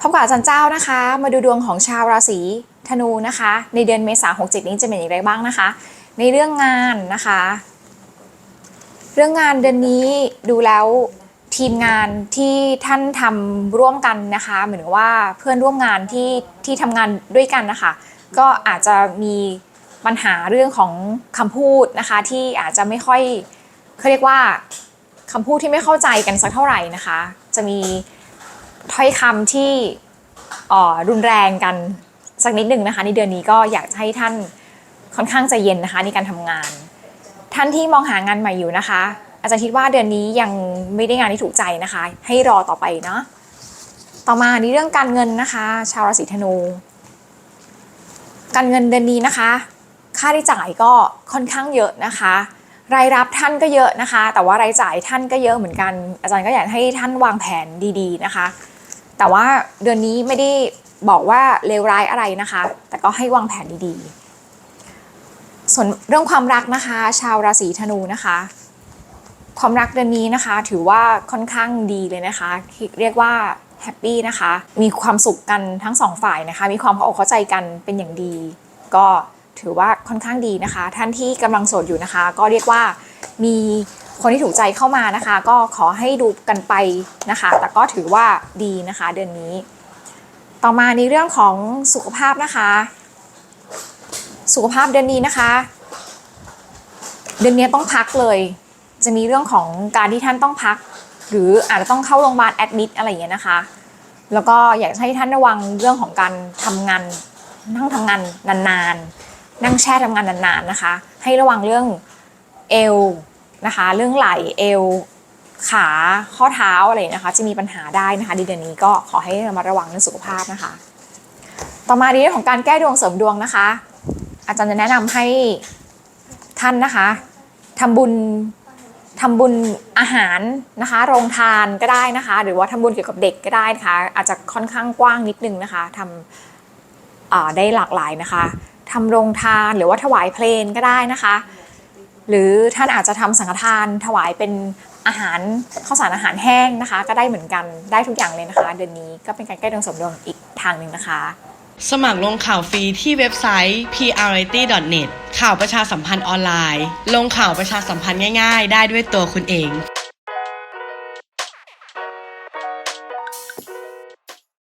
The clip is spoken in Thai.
พบกับอาจารย์เจ้านะคะ มาดูดวงของชาวราศีธนูนะคะ ในเดือนเมษายน67นี้จะเป็นอย่างไรบ้างนะคะ ในเรื่องงานนะคะ เรื่องงานเดือนนี้ดูแล้วทีมงานที่ท่านทำร่วมกันนะคะ เหมือนว่าเพื่อนร่วมงานที่ที่ทำงานด้วยกันนะคะ ก็อาจจะมีปัญหาเรื่องของคำพูดนะคะ ที่อาจจะไม่ค่อยเขาเรียกว่าคำพูดที่ไม่เข้าใจกันสักเท่าไหร่นะคะ จะมี ถ้อยคำที่รุนแรงกันสักนิดหนึ่งนะคะในเดือนนี้ก็อยากให้ท่านค่อนข้างใจเย็นนะคะในการทำงาน ท่านที่มองหางานใหม่อยู่นะคะ อาจารย์คิดว่าเดือนนี้ยังไม่ได้งานที่ถูกใจนะคะ ให้รอต่อไปเนาะต่อมาในเรื่องการเงินนะคะ ชาวราศีธนู การเงินเดือนนี้นะคะ ค่าใช้จ่ายก็ค่อนข้างเยอะนะคะ รายรับท่านก็เยอะนะคะ แต่ว่ารายจ่ายท่านก็เยอะเหมือนกัน อาจารย์ก็อยากให้ท่านวางแผนดีๆนะคะ แต่ว่าเดือนนี้ไม่ได้บอกว่าเลวร้ายอะไรนะคะ แต่ก็ให้วางแผนดีๆ ส่วนเรื่องความรักนะคะ ชาวราศีธนูนะคะ ความรักเดือนนี้นะคะ ถือว่าค่อนข้างดีเลยนะคะ เรียกว่าแฮปปี้นะคะ มีความสุขกันทั้งสองฝ่ายนะคะ มีความเข้าอกเข้าใจกันเป็นอย่างดี ก็ถือว่าค่อนข้างดีนะคะ ท่านที่กำลังโสดอยู่นะคะ ก็เรียกว่ามี คนที่ถูกใจเข้ามานะคะ ก็ขอให้ดูกันไปนะคะ แต่ก็ถือว่าดีนะคะ เดือนนี้ ต่อมาในเรื่องของสุขภาพนะคะ สุขภาพเดือนนี้นะคะ เดือนนี้ต้องพักเลย จะมีเรื่องของการที่ท่านต้องพัก หรืออาจจะต้องเข้าโรงพยาบาลแอดมิดอะไรอย่างเงี้ยนะคะ แล้วก็อยากให้ท่านระวังเรื่องของการทำงานนั่งทำงานนานๆ นั่งแช่ทำงานนานๆนะคะ ให้ระวังเรื่องเอว นะคะ เรื่องไหล่เอวขาข้อเท้าอะไรนะคะ จะมีปัญหาได้นะคะในเดือนนี้ก็ขอให้ระมัดระวังเรื่องสุขภาพนะคะ ต่อมาในเรื่องของการแก้ดวงเสริมดวงนะคะ อาจารย์จะแนะนำให้ท่านนะคะทำบุญทำบุญอาหารนะคะ โรงทานก็ได้นะคะ หรือว่าทำบุญเกี่ยวกับเด็กก็ได้นะคะ อาจจะค่อนข้างกว้างนิดนึงนะคะทำได้หลากหลายนะคะทำโรงทานหรือว่าถวายเพลงก็ได้นะคะ หรือท่านอาจจะทำสังฆทานถวายเป็นอาหารข้าวสารอาหารแห้งนะคะ ก็ได้เหมือนกันได้ทุกอย่างเลยนะคะ เดือนนี้ก็เป็นการแก้ดวงสมดวงอีกทางหนึ่งนะคะ สมัครลงข่าวฟรีที่เว็บไซต์ prity.net ข่าวประชาสัมพันธ์ออนไลน์ ลงข่าวประชาสัมพันธ์ง่าย ๆ ได้ด้วยตัวคุณเอง